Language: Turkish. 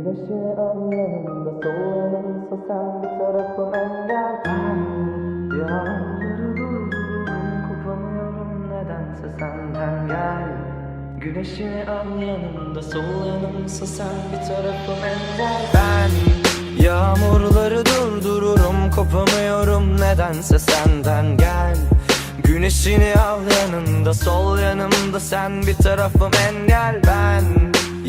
Yanımda sol yanımsa sen bir tarafım engel Ben yağmurları durdururum kopamıyorum nedense senden gel. Güneşini al yanımda sol yanımsa sen bir tarafım engel Ben yağmurları durdururum kopamıyorum nedense senden gel. Güneşini al yanında sol yanımda sen bir tarafım engel ben